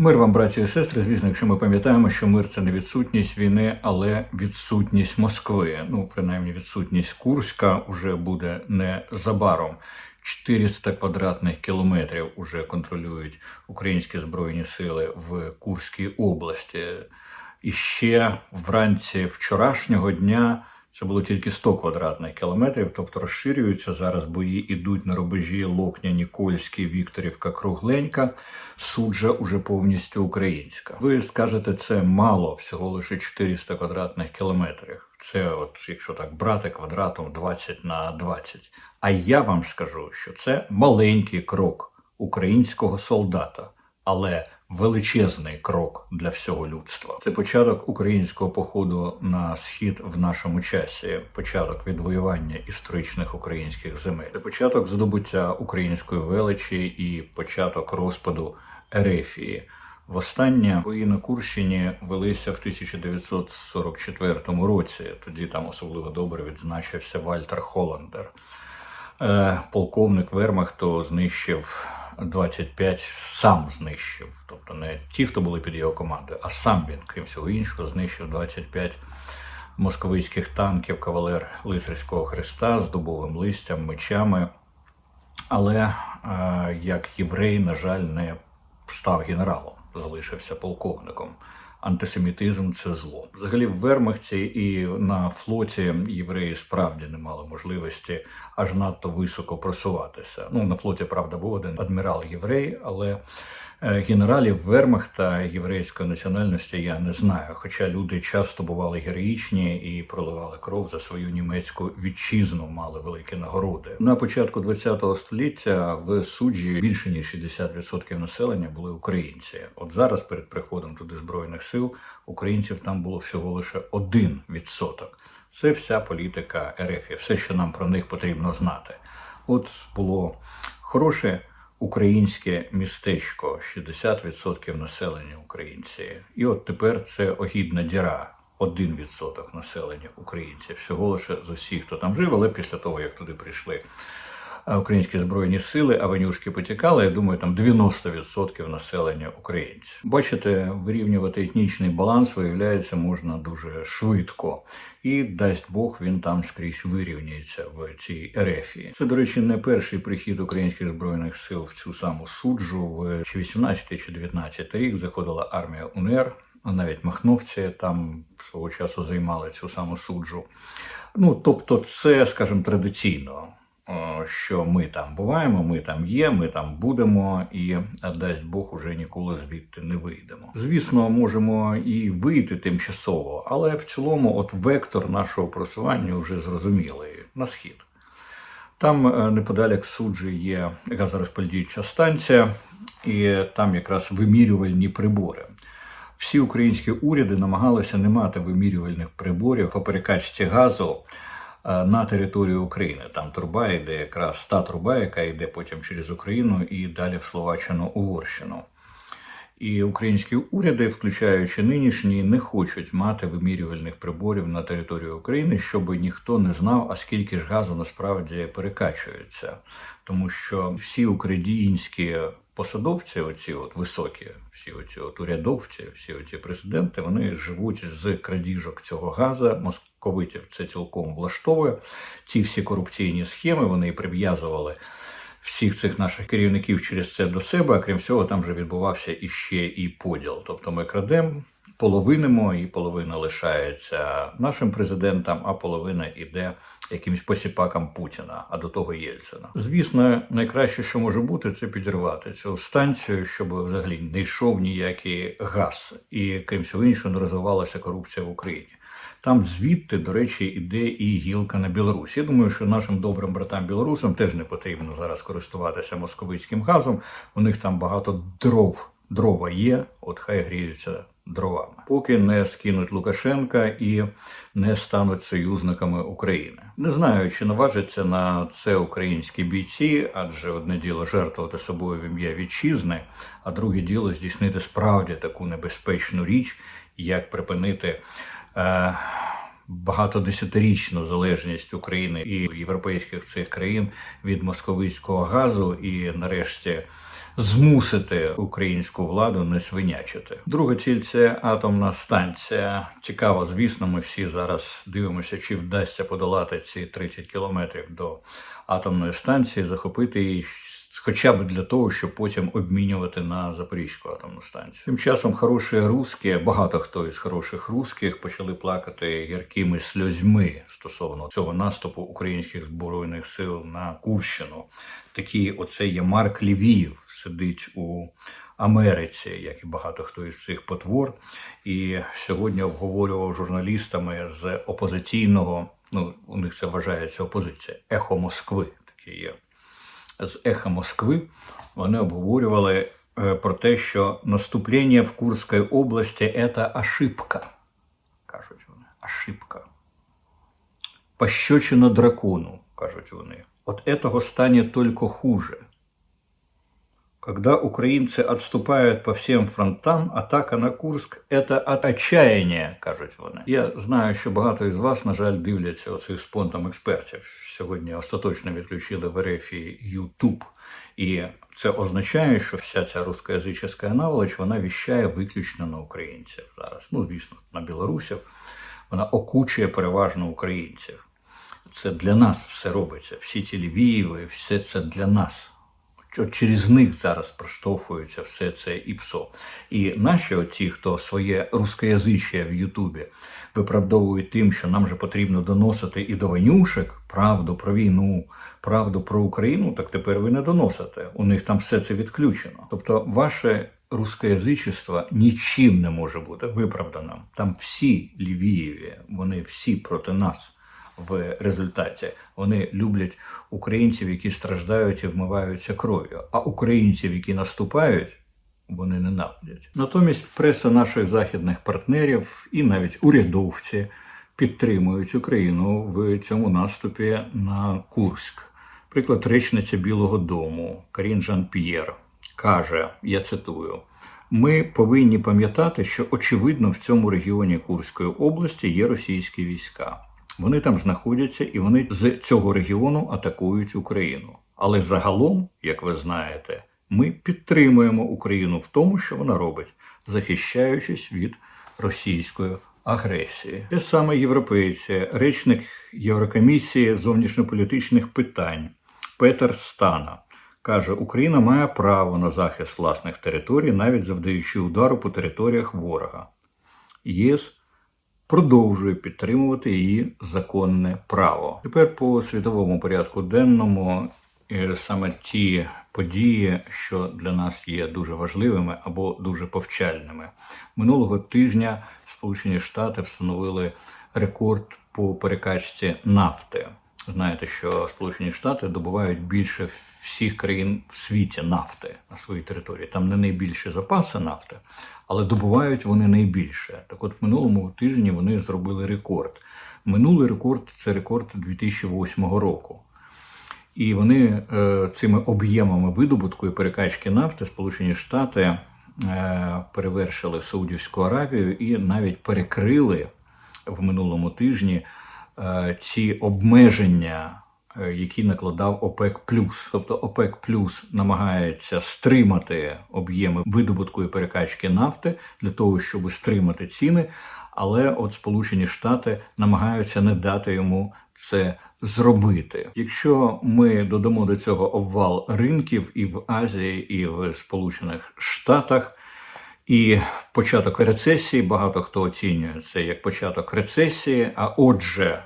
Мир вам, браті і сестри. Звісно, якщо ми пам'ятаємо, що мир це не відсутність війни, але відсутність Москви. Ну, принаймні, відсутність Курська вже буде незабаром. 400 квадратних кілометрів уже контролюють українські збройні сили в Курській області. І ще вранці вчорашнього дня це було тільки 100 квадратних кілометрів, тобто розширюються зараз бої ідуть на рубежі Локня, Нікольський, Вікторівка, Кругленька. Суджа уже повністю українська. Ви скажете, це мало, всього лише 400 квадратних кілометрів. Це, от, якщо так брати квадратом 20 на 20. А я вам скажу, що це маленький крок українського солдата, але величезний крок для всього людства. Це початок українського походу на схід в нашому часі, початок відвоювання історичних українських земель, це початок здобуття української величі і початок розпаду Ерефії. Востаннє бої на Курщині велися в 1944 році. Тоді там особливо добре відзначився Вальтер Холландер. Е, Полковник Вермахту знищив 25, сам знищив. Тобто не ті, хто були під його командою, а сам він, крім всього іншого, знищив 25 московицьких танків кавалер лицарського хреста з дубовим листям, мечами. Але е, як єврей, на жаль, не став генералом, залишився полковником. Антисемітизм це зло. Взагалі, в Вермахті і на флоті євреї справді не мали можливості аж надто високо просуватися. Ну на флоті, правда, був один адмірал єврей, але генералів Вермахта єврейської національності я не знаю. Хоча люди часто бували героїчні і проливали кров за свою німецьку вітчизну, мали великі нагороди. На початку ХХ століття в суджі більше ніж 60% населення були українці. От зараз, перед приходом туди збройних сил, українців там було всього лише 1%. Це вся політика РФ, і все, що нам про них потрібно знати. От було хороше українське містечко, 60% населення українці. І от тепер це огідна діра. 1% населення українців, всього лише з усіх, хто там жив, але після того, як туди прийшли українські збройні сили, а ванюшки потікали, я думаю, там 90% населення українців. Бачите, вирівнювати етнічний баланс виявляється можна дуже швидко, і дасть Бог він там скрізь вирівняється в цій ерефії. Це, до речі, не перший прихід українських збройних сил в цю саму суджу. В чи 18 чи 19 рік заходила армія УНР. Навіть махновці там свого часу займали цю саму суджу. Ну, тобто, це, скажімо, традиційно, що ми там буваємо, ми там є, ми там будемо, і дасть Бог уже ніколи звідти не вийдемо. Звісно, можемо і вийти тимчасово, але в цілому, от вектор нашого просування вже зрозумілий на схід. Там е, неподалік суджі є газорозподільча станція, і там якраз вимірювальні прибори. Всі українські уряди намагалися не мати вимірювальних приборів по перекачці газу е, на територію України. Там труба йде якраз та труба, яка йде потім через Україну і далі в Словаччину Угорщину. І українські уряди, включаючи нинішні, не хочуть мати вимірювальних приборів на територію України, щоб ніхто не знав, а скільки ж газу насправді перекачується. Тому що всі українські посадовці, оці от високі, всі оці от урядовці, всі оці президенти, вони живуть з крадіжок цього газу. Московитів це цілком влаштовує. Ці всі корупційні схеми вони прив'язували всіх цих наших керівників через це до себе. А крім всього, там вже відбувався іще і поділ. Тобто ми крадемо. Половинимо, і половина лишається нашим президентам, а половина йде якимсь посіпакам Путіна, а до того Єльцина. Звісно, найкраще, що може бути, це підірвати цю станцію, щоб взагалі не йшов ніякий газ, і крім всього іншого, не розвивалася корупція в Україні. Там звідти, до речі, іде і гілка на Білорусь. Я думаю, що нашим добрим братам білорусам теж не потрібно зараз користуватися московицьким газом. У них там багато дров. Дрова є, от хай гріються дровами, поки не скинуть Лукашенка і не стануть союзниками України. Не знаю, чи наважаться на це українські бійці, адже одне діло жертвувати собою в ім'я вітчизни, а друге діло здійснити справді таку небезпечну річ, як припинити. Е- Багатодесятирічну залежність України і європейських цих країн від московицького газу, і нарешті змусити українську владу не свинячити. Друга ціль це атомна станція. Цікаво, звісно, ми всі зараз дивимося, чи вдасться подолати ці 30 кілометрів до атомної станції, захопити її. Хоча б для того, щоб потім обмінювати на Запорізьку атомну станцію. Тим часом хороші русські, багато хто із хороших русських почали плакати гіркими сльозьми стосовно цього наступу українських збройних сил на Курщину. Такий оце є Марк Лівіїв, сидить у Америці, як і багато хто із цих потвор. І сьогодні обговорював журналістами з опозиційного, ну у них це вважається опозиція, ехо Москви. Таке є з Еха Москви вони обговорювали е, про те, що наступлення в Курській області це ошибка. Кажуть вони, ошибка. Пощечина дракону, кажуть вони. От этого стане тільки хуже. Когда украинцы отступают по всем фронтам, атака на Курск – это от отчаяння, кажуть вони. Я знаю, що багато із вас, на жаль, дивляться оцих спонтом експертів. Сьогодні остаточно відключили в РФ YouTube. І це означає, що вся ця рускоязична наволоч, вона віщає виключно на українців зараз. Ну, звісно, на білорусів. Вона окучує переважно українців. Це для нас все робиться. Всі ці Львіви, все це для нас. От через них зараз проштовхується все це ІПСО. І наші оці, хто своє рускоязичє в Ютубі виправдовують тим, що нам же потрібно доносити і до Ванюшек правду про війну, правду про Україну, так тепер ви не доносите. У них там все це відключено. Тобто, ваше рускоязичество нічим не може бути виправданим. Там всі Львієві, вони всі проти нас в результаті. Вони люблять українців, які страждають і вмиваються кров'ю, а українців, які наступають. Вони ненавидять. Натомість преса наших західних партнерів і навіть урядовці підтримують Україну в цьому наступі на Курськ. Приклад речниця Білого Дому Карін Жан П'єр каже: я цитую: ми повинні пам'ятати, що очевидно в цьому регіоні Курської області є російські війська. Вони там знаходяться і вони з цього регіону атакують Україну. Але загалом, як ви знаєте, ми підтримуємо Україну в тому, що вона робить, захищаючись від російської агресії. Те саме європейці, речник Єврокомісії зовнішньополітичних питань Петер Стана каже: Україна має право на захист власних територій, навіть завдаючи удару по територіях ворога. ЄС продовжує підтримувати її законне право. Тепер по світовому порядку денному саме ті події, що для нас є дуже важливими або дуже повчальними. Минулого тижня Сполучені Штати встановили рекорд по перекачці нафти. Знаєте, що Сполучені Штати добувають більше всіх країн в світі нафти на своїй території. Там не найбільші запаси нафти, але добувають вони найбільше. Так от в минулому тижні вони зробили рекорд. Минулий рекорд це рекорд 2008 року. І вони е, цими об'ємами видобутку і перекачки нафти Сполучені Штати е, перевершили Саудівську Аравію і навіть перекрили в минулому тижні ці обмеження, е, які накладав ОПЕК Тобто ОПЕК намагається стримати об'єми видобутку і перекачки нафти для того, щоб стримати ціни. Але от Сполучені Штати намагаються не дати йому це зробити. Якщо ми додамо до цього обвал ринків і в Азії, і в Сполучених Штатах. І початок рецесії, багато хто оцінює це як початок рецесії. А отже,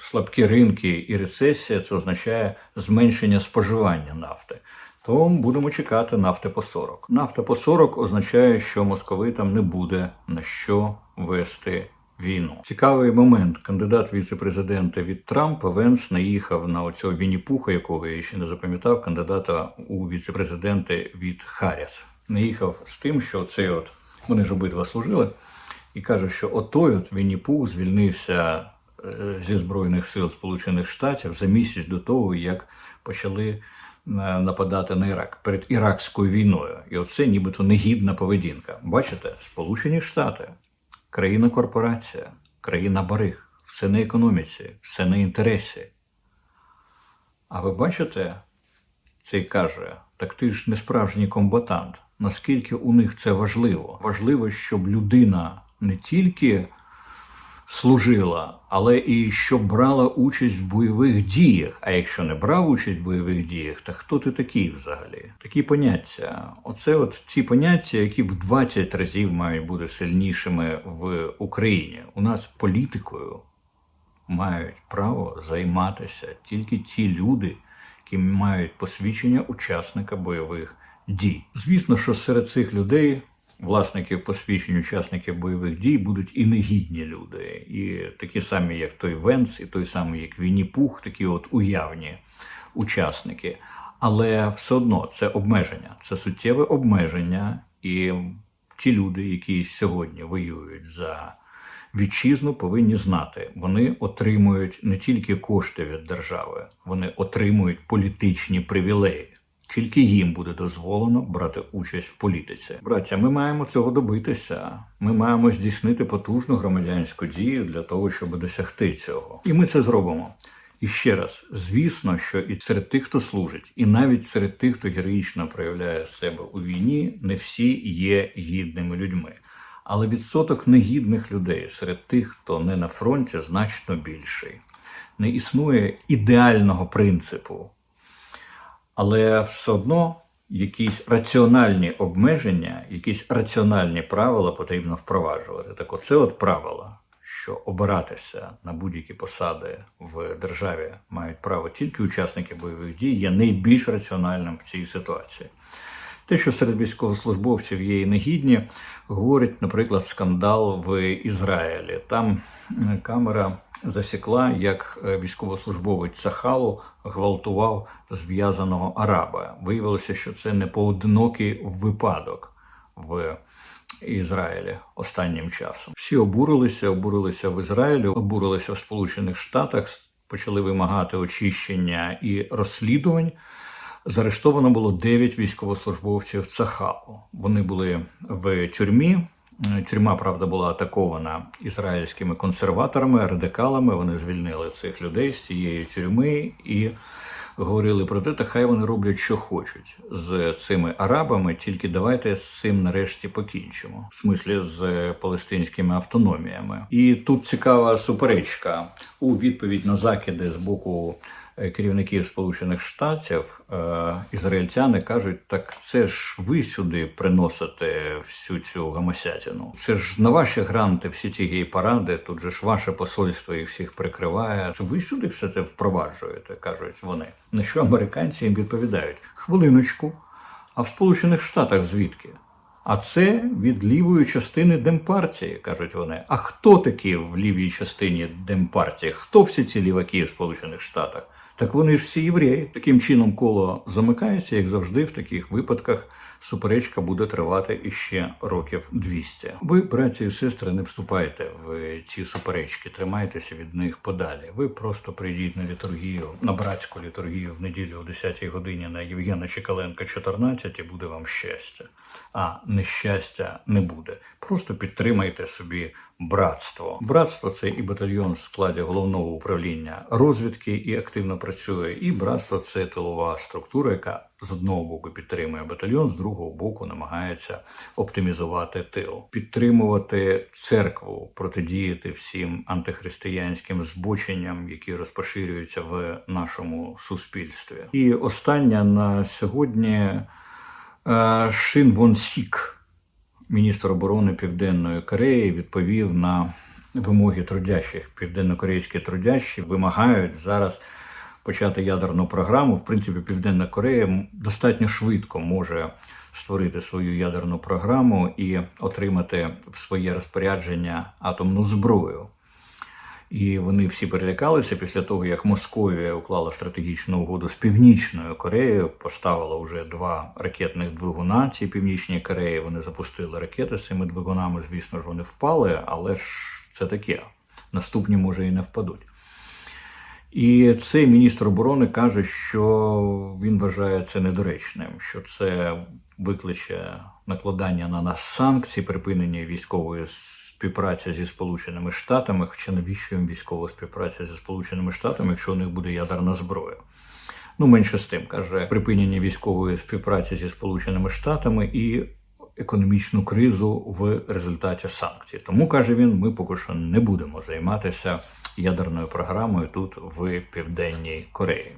слабкі ринки і рецесія це означає зменшення споживання нафти. То будемо чекати нафти по 40. Нафта по 40 означає, що московитам не буде на що вести війну. Цікавий момент. Кандидат віце-президента від Трампа Венс наїхав на оцього Вінні-Пуха, якого я ще не запам'ятав, кандидата у віце-президенти від Харріс. Наїхав з тим, що цей от вони ж обидва служили, і каже, що отой от Вінні-Пух звільнився зі Збройних сил Сполучених Штатів за місяць до того, як почали е, нападати на Ірак перед іракською війною. І оце нібито негідна поведінка. Бачите, Сполучені Штати країна корпорація, країна бариг, все на економіці, все на інтересі. А ви бачите цей каже: Так ти ж не справжній комбатант. Наскільки у них це важливо? Важливо, щоб людина не тільки служила, але і щоб брала участь в бойових діях. А якщо не брав участь в бойових діях, то хто ти такий взагалі? Такі поняття. Оце от ці поняття, які в 20 разів мають бути сильнішими в Україні. У нас політикою мають право займатися тільки ті люди, які мають посвідчення учасника бойових дій. Звісно, що серед цих людей. Власників посвідчень учасників бойових дій будуть і негідні люди, і такі самі, як той Венц, і той самий, як Вінні Пух, такі от уявні учасники. Але все одно це обмеження, це суттєве обмеження, і ті люди, які сьогодні воюють за вітчизну, повинні знати, вони отримують не тільки кошти від держави, вони отримують політичні привілеї. Тільки їм буде дозволено брати участь в політиці. Браття, ми маємо цього добитися. Ми маємо здійснити потужну громадянську дію для того, щоб досягти цього. І ми це зробимо. І ще раз, звісно, що і серед тих, хто служить, і навіть серед тих, хто героїчно проявляє себе у війні, не всі є гідними людьми. Але відсоток негідних людей серед тих, хто не на фронті, значно більший. Не існує ідеального принципу. Але все одно якісь раціональні обмеження, якісь раціональні правила потрібно впроваджувати. Так оце от правила, що обиратися на будь-які посади в державі мають право тільки учасники бойових дій, є найбільш раціональним в цій ситуації. Те, що серед військовослужбовців є і негідні, говорить, наприклад, скандал в Ізраїлі. Там е, камера засікла, як е, військовослужбовець Сахалу гвалтував зв'язаного араба. Виявилося, що це не поодинокий випадок в Ізраїлі останнім часом. Всі обурилися, обурилися в Ізраїлі, обурилися в Сполучених Штатах, почали вимагати очищення і розслідувань. Заарештовано було 9 військовослужбовців Цахалу. Вони були в тюрмі. Тюрма, правда, була атакована ізраїльськими консерваторами, радикалами. Вони звільнили цих людей з цієї тюрми і говорили про те, та хай вони роблять, що хочуть з цими арабами, тільки давайте з цим нарешті покінчимо, в смислі з палестинськими автономіями. І тут цікава суперечка у відповідь на закиди з боку. Е, Керівників Сполучених Штатів е, ізраїльтяни кажуть, так це ж ви сюди приносите всю цю гамасятину. Це ж на ваші гранти, всі ці гей-паради, тут же ж ваше посольство їх всіх прикриває. Це ви сюди все це впроваджуєте, кажуть вони. На що американці їм відповідають: хвилиночку, а в Сполучених Штатах звідки? А це від лівої частини Демпартії, кажуть вони. А хто такі в лівій частині Демпартії? Хто всі ці ліваки в Сполучених Штатах? Так вони ж всі євреї. Таким чином коло замикається, як завжди, в таких випадках суперечка буде тривати іще років 200. Ви, браті і сестри, не вступайте в ці суперечки, тримайтеся від них подалі. Ви просто прийдіть на літургію, на братську літургію в неділю о 10-й годині на Євгена Чекаленка 14 і буде вам щастя. А нещастя не буде. Просто підтримайте собі братство. Братство це і батальйон в складі головного управління розвідки і активно працює. І братство це тилова структура, яка з одного боку підтримує батальйон, з другого боку намагається оптимізувати тил, підтримувати церкву, протидіяти всім антихристиянським збоченням, які розпоширюються в нашому суспільстві. І остання на сьогодні е, Шин Вон Сік міністр оборони Південної Кореї відповів на вимоги трудящих. Південно-корейські трудящі вимагають зараз почати ядерну програму. В принципі, Південна Корея достатньо швидко може створити свою ядерну програму і отримати в своє розпорядження атомну зброю. І вони всі перелякалися після того, як Московія уклала стратегічну угоду з Північною Кореєю, поставила вже два ракетних двигуна. Ці північні Кореї вони запустили ракети з цими двигунами. Звісно ж, вони впали, але ж це таке. Наступні може і не впадуть. І цей міністр оборони каже, що він вважає це недоречним, що це викличе накладання на нас санкцій, припинення військової співпраці зі Сполученими Штатами. Хоча навіщо їм військова співпраця зі Сполученими Штатами, якщо у них буде ядерна зброя? Ну, менше з тим каже припинення військової співпраці зі Сполученими Штатами і економічну кризу в результаті санкцій. Тому каже він: ми поки що не будемо займатися ядерною програмою тут в Південній Кореї.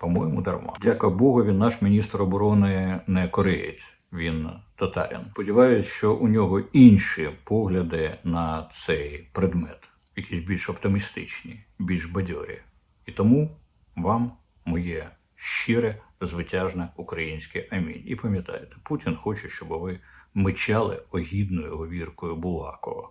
По-моєму, дарма. Дяка Богові, наш міністр оборони не кореєць, він татарин. Сподіваюсь, що у нього інші погляди на цей предмет, якісь більш оптимістичні, більш бадьорі. І тому вам моє щире, звитяжне українське амінь. І пам'ятайте, Путін хоче, щоб ви мечали огідною говіркою Булгакова.